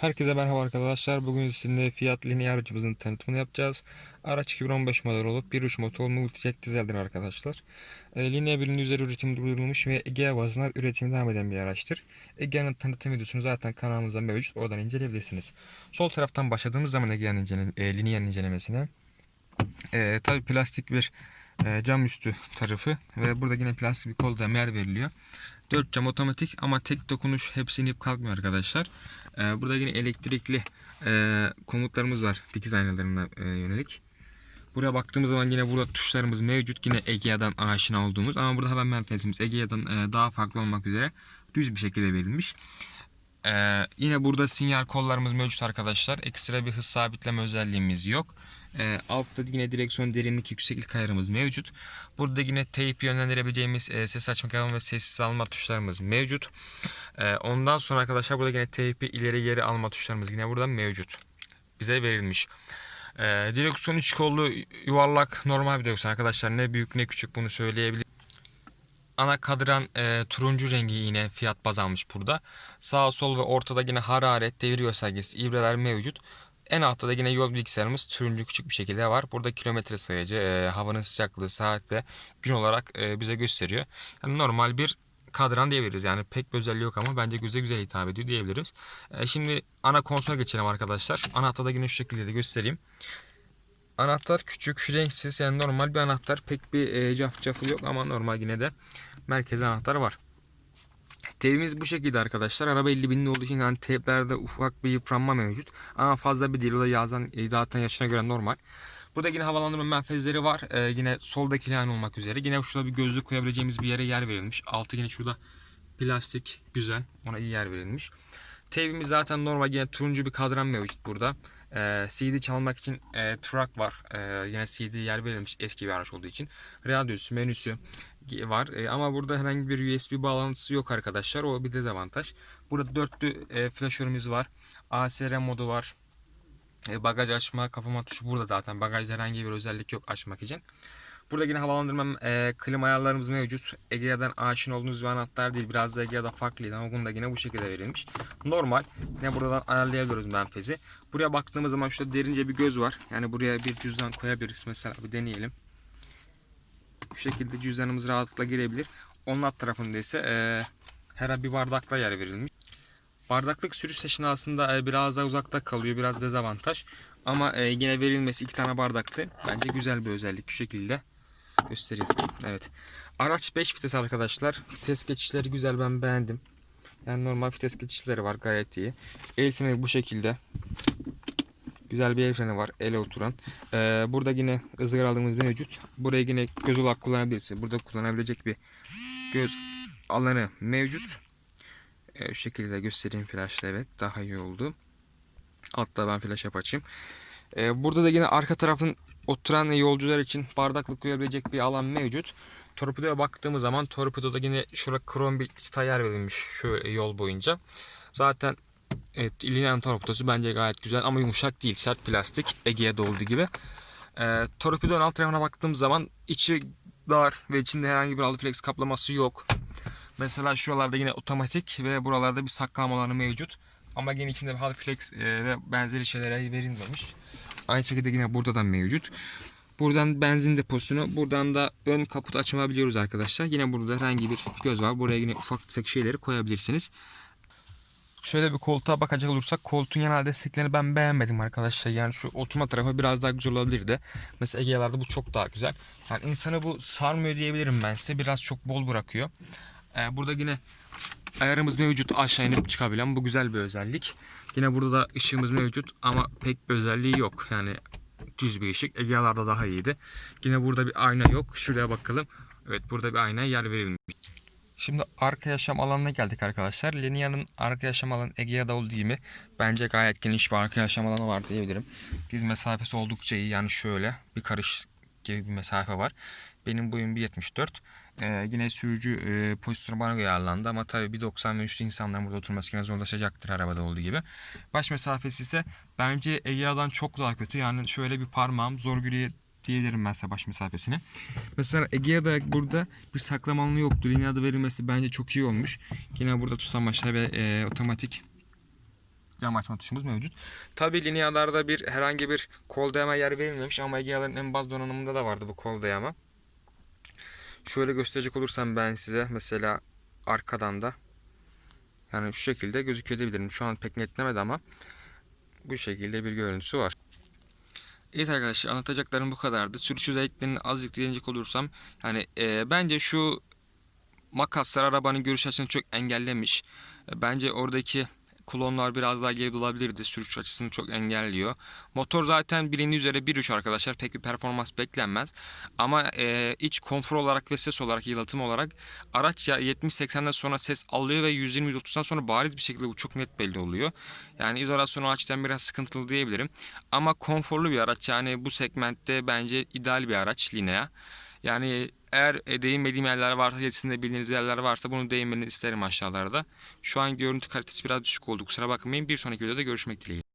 Herkese merhaba arkadaşlar. Bugün sizinle Fiat Linea aracımızın tanıtımını yapacağız. Araç 2015 model olup 1.3 motor multijet dizeldir arkadaşlar. E, Linea bilindiği üzere üretim durdurulmuş ve Egea bazında üretim devam eden bir araçtır. Egea'nın tanıtım videosunu zaten kanalımızda mevcut. Oradan inceleyebilirsiniz. Sol taraftan başladığımız zaman Egea'nın incele e, Linea'nın incelemesine. E, tabii plastik bir e, cam üstü tarafı ve burada yine plastik bir kol da yer veriliyor. 4 cam otomatik ama tek dokunuş hepsi inip kalkmıyor arkadaşlar. Ee, burada yine elektrikli e, komutlarımız var dikiz aynalarına e, yönelik. Buraya baktığımız zaman yine burada tuşlarımız mevcut. Yine Egea'dan aşina olduğumuz ama burada haber merkezimiz Egea'dan e, daha farklı olmak üzere düz bir şekilde verilmiş. Ee, yine burada sinyal kollarımız mevcut arkadaşlar. Ekstra bir hız sabitleme özelliğimiz yok. Ee, altta yine direksiyon derinlik yükseklik ayarımız mevcut. Burada yine teyip yönlendirebileceğimiz e, ses açma kapama ve sessiz alma tuşlarımız mevcut. Ee, ondan sonra arkadaşlar burada yine teypi ileri geri alma tuşlarımız yine burada mevcut. Bize verilmiş. Ee, direksiyon üç kollu yuvarlak normal bir direksiyon arkadaşlar. Ne büyük ne küçük bunu söyleyebilirim. Ana kadran e, turuncu rengi yine fiyat baz almış burada. Sağ sol ve ortada yine hararet, devir göstergesi, ibreler mevcut. En altta da yine yol bilgisayarımız turuncu küçük bir şekilde var. Burada kilometre sayacı, e, havanın sıcaklığı, saat ve gün olarak e, bize gösteriyor. Yani normal bir kadran diyebiliriz. Yani pek bir özelliği yok ama bence göze güzel hitap ediyor diyebiliriz. E, şimdi ana konsola geçelim arkadaşlar. Anahtarda yine şu şekilde de göstereyim. Anahtar küçük, renksiz yani normal bir anahtar. Pek bir e, caf cafı yok ama normal yine de merkez anahtar var. Tevimiz bu şekilde arkadaşlar. Araba 50 binli olduğu için yani teplerde ufak bir yıpranma mevcut. Ama fazla bir değil. O da yazan, e, zaten yaşına göre normal. Burada yine havalandırma menfezleri var. Ee, yine soldaki line olmak üzere. Yine şurada bir gözlük koyabileceğimiz bir yere yer verilmiş. Altı yine şurada plastik güzel. Ona iyi yer verilmiş. Tevimiz zaten normal yine turuncu bir kadran mevcut burada. Ee, CD çalmak için e, track var. Ee, yine CD yer verilmiş eski bir araç olduğu için. Radyosu, menüsü var. E, ama burada herhangi bir USB bağlantısı yok arkadaşlar. O bir dezavantaj. Burada dörtlü e, flaşörümüz var. ASR modu var. E, bagaj açma, kapama tuşu burada zaten. Bagajda herhangi bir özellik yok açmak için. Burada yine havalandırma e, klima ayarlarımız mevcut. Egea'dan aşina olduğunuz bir anahtar değil. Biraz da Egea'da farklıydı ama bunu da yine bu şekilde verilmiş. Normal. Yine buradan ayarlayabiliyoruz menfezi. Buraya baktığımız zaman şurada derince bir göz var. Yani buraya bir cüzdan koyabiliriz. Mesela bir deneyelim. Bu şekilde cüzdanımız rahatlıkla girebilir. Onun alt tarafında ise e, her bir bardakla yer verilmiş. Bardaklık sürüş esnasında e, biraz daha uzakta kalıyor. Biraz dezavantaj. Ama e, yine verilmesi iki tane bardaklı. Bence güzel bir özellik. Şu şekilde göstereyim. Evet. Araç 5 vites arkadaşlar. Vites geçişleri güzel. Ben beğendim. Yani normal vites geçişleri var. Gayet iyi. El freni bu şekilde. Güzel bir el freni var. Ele oturan. Ee, burada yine ızgara aldığımız mevcut. Buraya yine göz olarak kullanabilirsiniz. Burada kullanabilecek bir göz alanı mevcut. Ee, şu şekilde göstereyim flashla evet. Daha iyi oldu. Altta ben flash yap açayım. Ee, burada da yine arka tarafın oturan yolcular için bardaklık koyabilecek bir alan mevcut. Torpidoya baktığımız zaman torpidoda yine şurada krom bir çıta yer verilmiş şu yol boyunca. Zaten evet, Linea'nın torpidosu bence gayet güzel ama yumuşak değil. Sert plastik. Egea'da olduğu gibi. Ee, torpidonun alt tarafına baktığımız zaman içi dar ve içinde herhangi bir aliflex kaplaması yok. Mesela şuralarda yine otomatik ve buralarda bir saklama alanı mevcut. Ama yine içinde bir Halflex e, ve benzeri şeylere verilmemiş. Aynı şekilde yine burada da mevcut. Buradan benzin deposunu, buradan da ön kaput açabiliyoruz arkadaşlar. Yine burada herhangi bir göz var. Buraya yine ufak tefek şeyleri koyabilirsiniz. Şöyle bir koltuğa bakacak olursak koltuğun yanal desteklerini ben beğenmedim arkadaşlar. Yani şu oturma tarafı biraz daha güzel olabilirdi. Mesela Egea'larda bu çok daha güzel. Yani insanı bu sarmıyor diyebilirim ben size. Biraz çok bol bırakıyor. Ee, burada yine ayarımız mevcut aşağı inip çıkabilen bu güzel bir özellik. Yine burada da ışığımız mevcut ama pek bir özelliği yok. Yani düz bir ışık. Egea'larda daha iyiydi. Yine burada bir ayna yok. Şuraya bakalım. Evet burada bir ayna yer verilmiş. Şimdi arka yaşam alanına geldik arkadaşlar. Linea'nın arka yaşam alanı Egea'da olduğu gibi bence gayet geniş bir arka yaşam alanı var diyebilirim. Diz mesafesi oldukça iyi. Yani şöyle bir karış gibi bir mesafe var. Benim boyum 1.74. Ee, yine sürücü e, pozisyonu bana göre ayarlandı ama tabii 1.90 ve üstü insanların burada oturması yine zorlaşacaktır arabada olduğu gibi. Baş mesafesi ise bence Egea'dan çok daha kötü. Yani şöyle bir parmağım zor gürüye diyebilirim ben baş mesafesini. Mesela Egea'da burada bir saklama alanı yoktu. Linea'da verilmesi bence çok iyi olmuş. Yine burada tutsam aşağı ve e, otomatik cam açma tuşumuz mevcut. Tabi Linea'larda bir herhangi bir kol dayama yer verilmemiş ama Egea'ların en baz donanımında da vardı bu kol dayama. Şöyle gösterecek olursam ben size mesela arkadan da yani şu şekilde gözükebilirim. Şu an pek netlemedi ama bu şekilde bir görüntüsü var. Evet arkadaşlar anlatacaklarım bu kadardı. Sürüş özelliklerini azıcık değinecek olursam yani e, bence şu makaslar arabanın görüş açısını çok engellemiş. E, bence oradaki klonlar biraz daha geri olabilirdi. Sürüş açısını çok engelliyor. Motor zaten bilindiği üzere 1.3 arkadaşlar. Pek bir performans beklenmez. Ama e, iç konfor olarak ve ses olarak, yalıtım olarak araç ya 70-80'den sonra ses alıyor ve 120-130'dan sonra bariz bir şekilde bu çok net belli oluyor. Yani izolasyonu açıdan biraz sıkıntılı diyebilirim. Ama konforlu bir araç. Yani bu segmentte bence ideal bir araç Linea. Yani eğer e, değinmediğim yerler varsa, yetişinde bildiğiniz yerler varsa bunu değinmeni isterim aşağılarda. Şu an görüntü kalitesi biraz düşük oldu kusura bakmayın. Bir sonraki videoda görüşmek dileğiyle.